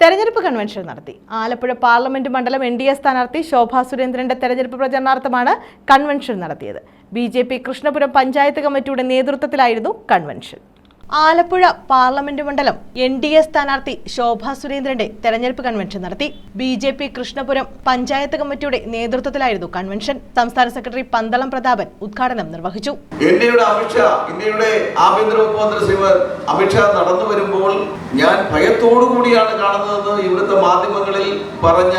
തെരഞ്ഞെടുപ്പ് കൺവെൻഷൻ നടത്തി. ആലപ്പുഴ പാർലമെന്റ് മണ്ഡലം എൻ ഡി എ സ്ഥാനാർത്ഥി ശോഭാ സുരേന്ദ്രന്റെ തെരഞ്ഞെടുപ്പ് പ്രചരണാർത്ഥമാണ് കൺവെൻഷൻ നടത്തിയത്. B J P Krishnapuram panchayat കമ്മിറ്റിയുടെ നേതൃത്വത്തിലായിരുന്നു കൺവെൻഷൻ ആലപ്പുഴ പാർലമെന്റ് മണ്ഡലം എൻ ഡി എ സ്ഥാനാർത്ഥി ശോഭാ സുരേന്ദ്രന്റെ തെരഞ്ഞെടുപ്പ് കൺവെൻഷൻ നടത്തി. B J P Krishnapuram panchayat കമ്മിറ്റിയുടെ നേതൃത്വത്തിലായിരുന്നു കൺവെൻഷൻ. സംസ്ഥാന സെക്രട്ടറി പന്തളം പ്രതാപൻ ഉദ്ഘാടനം നിർവഹിച്ചു. ഇന്ത്യയുടെ അമിത്ഷാ ഇന്ത്യയുടെ ആഭ്യന്തര വകുപ്പ് മന്ത്രി അമിത്ഷാ നടന്നു വരുമ്പോൾ ഞാൻ ഭയത്തോടു കൂടിയാണ് കാണുന്നതെന്ന് ഇവിടുത്തെ മാധ്യമങ്ങളിൽ പറഞ്ഞ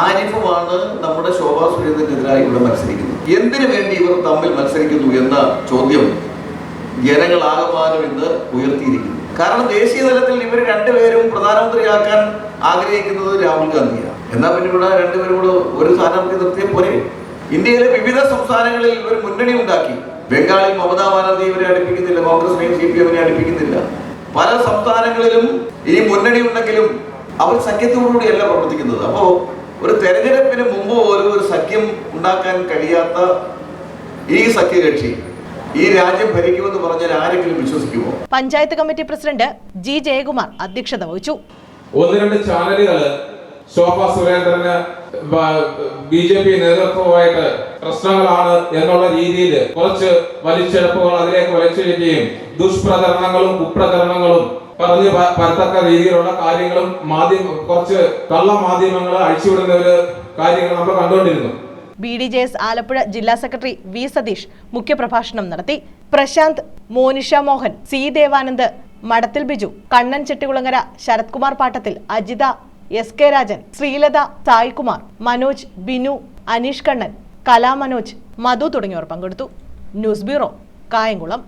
ആരിഫുമാണ് നമ്മുടെ ശോഭാ സുരേന്ദ്രനെതിരായി ഇവിടെ മത്സരിക്കുന്നത്. എന്തിനു വേണ്ടി ഇവർ തമ്മിൽ മത്സരിക്കുന്നു എന്ന ചോദ്യം ജനങ്ങളാകമാനം ഇന്ന് ഉയർത്തിയിരിക്കുന്നു. കാരണം ദേശീയ തലത്തിൽ ഇവർ രണ്ടുപേരും പ്രധാനമന്ത്രിയാക്കാൻ ആഗ്രഹിക്കുന്നത് രാഹുൽ ഗാന്ധിയാണ്. എന്നാൽ പിന്നെ ഇവിടെ രണ്ടുപേരും കൂടെ ഒരു സ്ഥാനാർത്ഥി നിർത്തിയ പോലെ ഇന്ത്യയിലെ വിവിധ സംസ്ഥാനങ്ങളിൽ ഇവർ മുന്നണി ഉണ്ടാക്കി. ബംഗാളിൽ മമതാ ബാനർജി ഇവരെ അടുപ്പിക്കുന്നില്ല കോൺഗ്രസിനെയും സി പി എമ്മിനെ അടുപ്പിക്കുന്നില്ല. പല സംസ്ഥാനങ്ങളിലും ഇനി മുന്നണി ഉണ്ടെങ്കിലും അവർ സഖ്യത്തോടുകൂടിയല്ല പ്രവർത്തിക്കുന്നത്. അപ്പോൾ ഒരു തെരഞ്ഞെടുപ്പിന് മുമ്പ് പോലും ഒരു സഖ്യം ഉണ്ടാക്കാൻ കഴിയാത്ത ഈ സഖ്യകക്ഷി ഈ രാജ്യം ഭരിക്കുമെന്ന് പറഞ്ഞാൽ ആരെങ്കിലും വിശ്വസിക്കുമോ? Panchayat committee president G Jayakumar അധ്യക്ഷത വഹിച്ചു. ഒന്ന് രണ്ട് ചാനലുകൾ ശോഭ സുരേന്ദ്രന് ബി ജെ പി നേതൃത്വമായിട്ട് പ്രശ്നങ്ങളാണ് എന്നുള്ള രീതിയിൽ കുറച്ച് വലിച്ചെടുപ്പുകൾ അതിലേക്ക് വലിച്ചെടുക്കുകയും ദുഷ്പ്രചരണങ്ങളും കുപ്രചരണങ്ങളും പറഞ്ഞ് പരത്തക്ക രീതിയിലുള്ള കാര്യങ്ങളും മാധ്യമ കുറച്ച് കള്ള മാധ്യമങ്ങൾ അഴിച്ചുവിടുന്ന ഒരു കാര്യങ്ങൾ നമ്മൾ കണ്ടുകൊണ്ടിരുന്നു. B D J S Alappuzha ജില്ലാ സെക്രട്ടറി വി സതീഷ് മുഖ്യപ്രഭാഷണം നടത്തി. Prashanth Monisha Mohan C Devanand Madathil Biju Kannan Chettikulangara Sarathkumar Pattathil Ajitha S K Rajan Sreelatha Saikumar Manoj Binu Aneesh Kannan Kala Manoj Madhu തുടങ്ങിയവർ പങ്കെടുത്തു. News bureau Kayamkulam.